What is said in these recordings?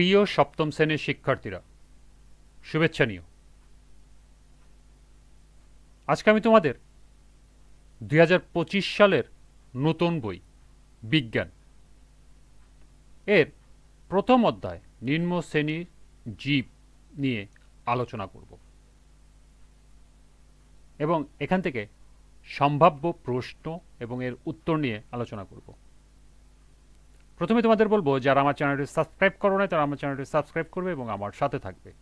প্রিয় সপ্তম শ্রেণির শিক্ষার্থীরা, শুভেচ্ছা নিও। আজকে আমি তোমাদের দুই হাজার পঁচিশ সালের নতুন বই, বিজ্ঞান, এর প্রথম অধ্যায়, নিম্ন শ্রেণির জীব নিয়ে আলোচনা করব। এবং এখান থেকে সম্ভাব্য প্রশ্ন এবং এর উত্তর নিয়ে আলোচনা করব। প্রথমে তোমাদের বলব, যারা আমার চ্যানেলটি সাবস্ক্রাইব করো না তারা আমার চ্যানেলটি সাবস্ক্রাইব করবে এবং আমার সাথে থাকবে।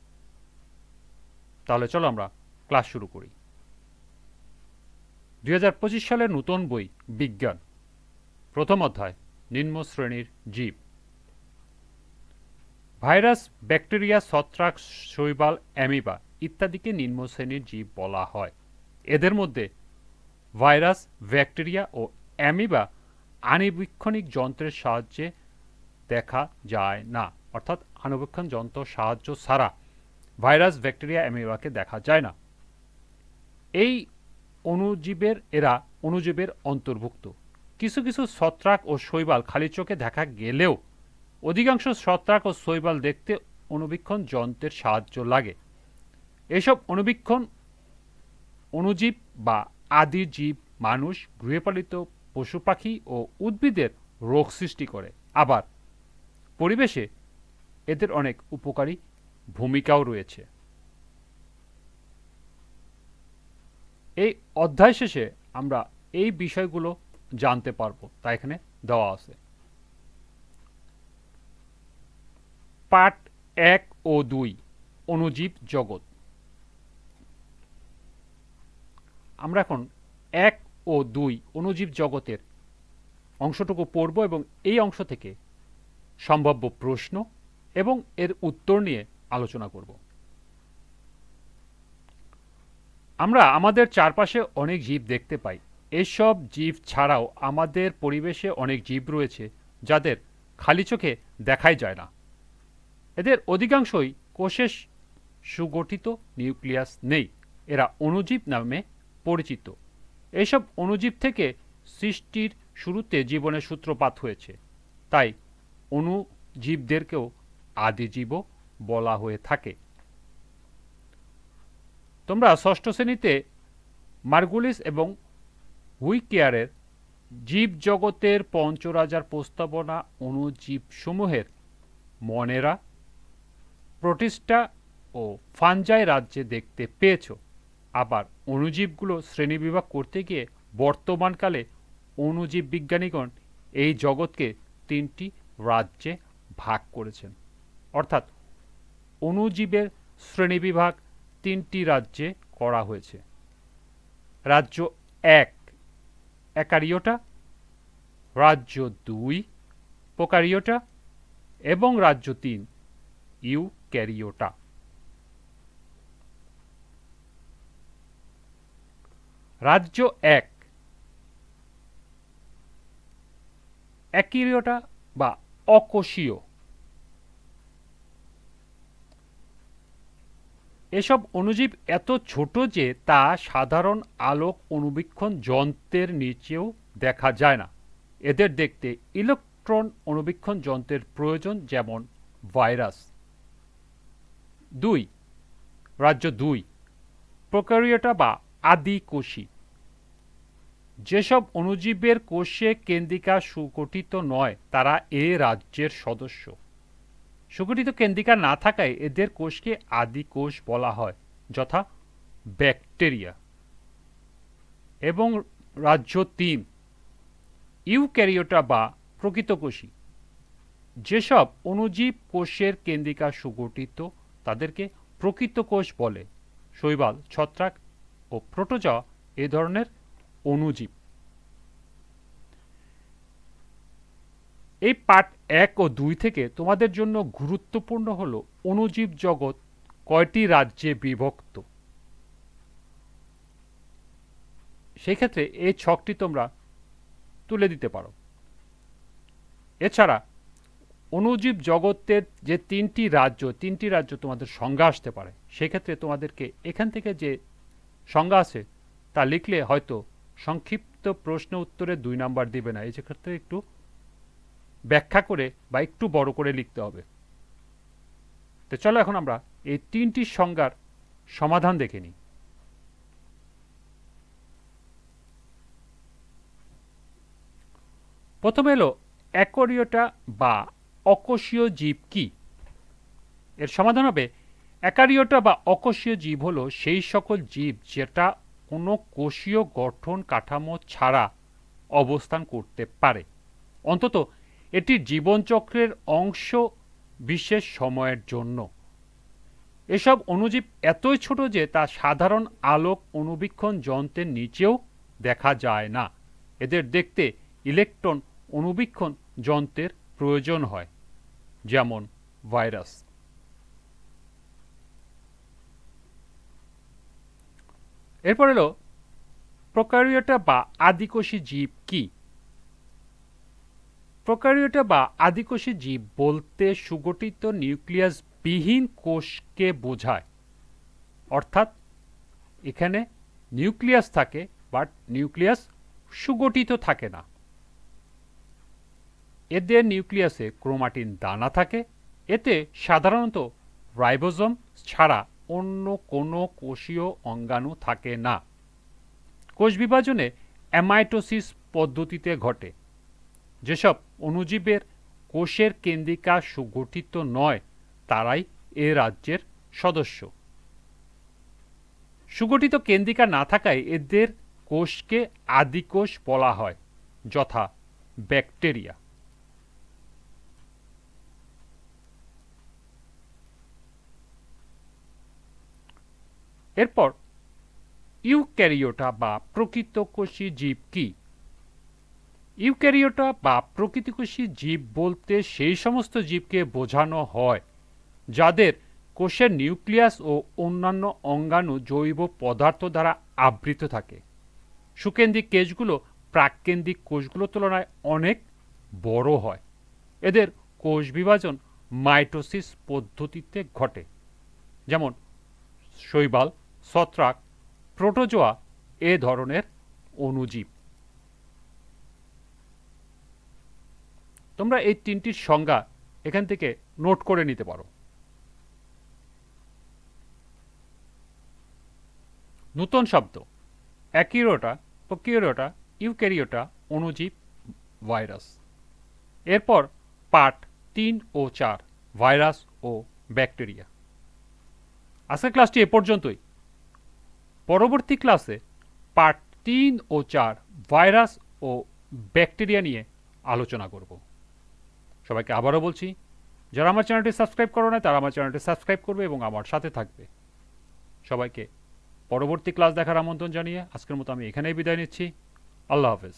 তাহলে চলো আমরা ক্লাস শুরু করি। দুই হাজার পঁচিশ সালের নতুন বই, বিজ্ঞান, প্রথম অধ্যায়, নিম্ন শ্রেণির জীব। ভাইরাস, ব্যাকটেরিয়া, ছত্রাক, শৈবাল, অ্যামিবা ইত্যাদিকে নিম্ন শ্রেণির জীব বলা হয়। এদের মধ্যে ভাইরাস, ব্যাকটেরিয়া ও অ্যামিবা আণুবীক্ষণিক যন্ত্রের সাহায্যে দেখা যায় না। অর্থাৎ আণুবীক্ষণ যন্ত্র সাহায্য ছাড়া ভাইরাস, ব্যাকটেরিয়া, অ্যামিবাকে দেখা যায় না। এই অণুজীবের, এরা অণুজীবের অন্তর্ভুক্ত। কিছু কিছু ছত্রাক ও শৈবাল খালি চোখে দেখা গেলেও অধিকাংশ ছত্রাক ও শৈবাল দেখতে অণুবীক্ষণ যন্ত্রের সাহায্য লাগে। এসব অণুবীক্ষণ অণুজীব বা আদি জীব মানুষ গৃহপালিত পশু পাখি ও উদ্ভিদের রোগ সৃষ্টি করে। আবার পরিবেশে এদের অনেক উপকারী ভূমিকাও রয়েছে। এই অধ্যায় শেষে আমরা এই বিষয়গুলো জানতে পারব। তা এখানে দেওয়া আছে। পাঠ এক ও দুই অণুজীব জগৎ। আমরা এখন এক ও দুই অণুজীব জগতের অংশটুকু পড়ব এবং এই অংশ থেকে সম্ভাব্য প্রশ্ন এবং এর উত্তর নিয়ে আলোচনা করব। আমরা আমাদের চারপাশে অনেক জীব দেখতে পাই। এসব জীব ছাড়াও আমাদের পরিবেশে অনেক জীব রয়েছে যাদের খালি চোখে দেখাই যায় না। এদের অধিকাংশই কোষের সুগঠিত নিউক্লিয়াস নেই। এরা অণুজীব নামে পরিচিত। এসব অণুজীব থেকে সৃষ্টির শুরুতে জীবনের সূত্রপাত হয়েছে। তাই অণুজীবদেরকেও আদিজীবও বলা হয়ে থাকে। তোমরা ষষ্ঠ শ্রেণীতে মার্গুলিস এবং হুইকেয়ারের জীবজগতের পঞ্চরাজার প্রস্তাবনা অণুজীবসমূহের মনেরা প্রতিষ্ঠা ও ফানজাই রাজ্যে দেখতে পেয়েছ। আবার অণুজীবগুলো শ্রেণীবিভাগ করতে গিয়ে বর্তমানকালে অণুজীব বিজ্ঞানীগণ এই জগৎকে তিনটি রাজ্যে ভাগ করেছেন। অর্থাৎ অণুজীবের শ্রেণীবিভাগ তিনটি রাজ্যে করা হয়েছে। রাজ্য এক, একারিওটা, রাজ্য দুই পোকারিওটা এবং রাজ্য তিন ইউ রাজ্য এক। অ্যাকিরিওটা বা অকোষীয়। এসব অণুজীব এত ছোট যে তা সাধারণ আলোক অণুবীক্ষণ যন্ত্রের নিচেও দেখা যায় না। এদের দেখতে ইলেকট্রন অণুবীক্ষণ যন্ত্রের প্রয়োজন যেমন ভাইরাস। দুই, রাজ্য দুই প্রকারিয়টা বা আদি কোষী। যেসব অণুজীবের কোষে কেন্দ্রিকা সুগঠিত নয়, তারা এ রাজ্যের সদস্য। সুগঠিত কেন্দ্রিকা না থাকায় এদের কোষকে আদি কোষ বলা হয়, যথা ব্যাকটেরিয়া। এবং রাজ্য তিন, ইউক্যারিওটা বা প্রকৃত কোষী। যেসব অণুজীব কোষের কেন্দ্রিকা সুগঠিত, তাদেরকে প্রকৃত কোষ বলে। শৈবাল, ছত্রাক ও প্রোটোজা এ ধরনের অণুজীব। এই পাঠ এক ও দুই থেকে তোমাদের জন্য গুরুত্বপূর্ণ হল অণুজীব জগৎ কয়টি রাজ্যে বিভক্ত। সেই ক্ষেত্রে এই ছকটি তোমরা তুলে দিতে পারো। এছাড়া অণুজীব জগতের যে তিনটি রাজ্য তিনটি রাজ্য তোমাদের সংজ্ঞা আসতে পারে, সেক্ষেত্রে তোমাদেরকে এখান থেকে যে সংজ্ঞা আছে। তা লিখলে হয়তো সংক্ষিপ্ত প্রশ্ন উত্তরে দুই নাম্বার দিবে না। এই ক্ষেত্রে একটু ব্যাখ্যা করে বা একটু বড় করে লিখতে হবে। তো চলো এখন আমরা এই তিনটি সংজ্ঞার সমাধান দেখে নিই। প্রথমে এলো অ্যাকোরিওটা বা অকোষীয় জীব কি? এর সমাধান হবে অ্যাকারিওটা বা অকোষীয় জীব হলো সেই সকল জীব যেটা কোনো কোষীয় গঠন কাঠামো ছাড়া অবস্থান করতে পারে। অন্তত এটির জীবনচক্রের অংশ বিশেষ সময়ের জন্য। এসব অণুজীব এতই ছোট যে তা সাধারণ আলোক অণুবীক্ষণ যন্ত্রের নিচেও দেখা যায় না। এদের দেখতে ইলেকট্রন অণুবীক্ষণ যন্ত্রের প্রয়োজন হয়, যেমন ভাইরাস। এরপর এলো, প্রকারিয়টা বা আদিকোষী জীব কি? প্রকারিয়টা বা আদিকোষী জীব বলতে সুগঠিত নিউক্লিয়াস বিহীন কোষকে বোঝায়। অর্থাৎ, এখানে নিউক্লিয়াস থাকে, বাট নিউক্লিয়াস সুগঠিত থাকে না। এদের নিউক্লিয়াসে ক্রোমাটিন দানা থাকে। এতে সাধারণত রাইবোজম ছাড়া অন্য কোনো কোষীয় অঙ্গাণু থাকে না। কোষ বিভাজনে অ্যামাইটোসিস পদ্ধতিতে ঘটে। যেসব অণুজীবের কোষের কেন্দ্রিকা সুগঠিত নয়, তারাই এ রাজ্যের সদস্য। সুগঠিত কেন্দ্রিকা না থাকায় এদের কোষকে আদিকোষ বলা হয়, যথা ব্যাকটেরিয়া। এরপর, ইউক্যারিওটা বা প্রকৃতকোষী জীব কি? ইউক্যারিওটা বা প্রকৃতিকোষী জীব বলতে সেই সমস্ত জীবকে বোঝানো হয়, যাদের কোষের নিউক্লিয়াস ও অন্যান্য অঙ্গাণু জৈব পদার্থ দ্বারা আবৃত থাকে। সুকেন্দ্রিক কেশগুলো প্রাককেন্দ্রিক কোষগুলোর তুলনায় অনেক বড় হয়। এদের কোষ বিভাজন মাইটোসিস পদ্ধতিতে ঘটে। যেমন, শৈবাল ছত্রাক, প্রোটোজোয়া এ ধরনের অণুজীব তোমরা এই তিনটির সংজ্ঞা এখান থেকে নোট করে নিতে পারো। নূতন শব্দ অ্যাকিরোটা প্রকিওরোটা ইউক্যারিওটা অণুজীব ভাইরাস। এরপর পাঠ তিন ও চার, ভাইরাস ও ব্যাকটেরিয়া। আজকের ক্লাসটি এ পর্যন্তই। পরবর্তী ক্লাসে পার্ট তিন ও চার ভাইরাস ও ব্যাকটেরিয়া নিয়ে আলোচনা করব। সবাইকে আবারও বলছি, যারা আমার চ্যানেলটি সাবস্ক্রাইব করো না তারা আমার চ্যানেলটি সাবস্ক্রাইব করবে এবং আমার সাথে থাকবে। সবাইকে পরবর্তী ক্লাস দেখার আমন্ত্রণ জানিয়ে আজকের মতো আমি এখানেই বিদায় নিচ্ছি। আল্লাহ হাফেজ।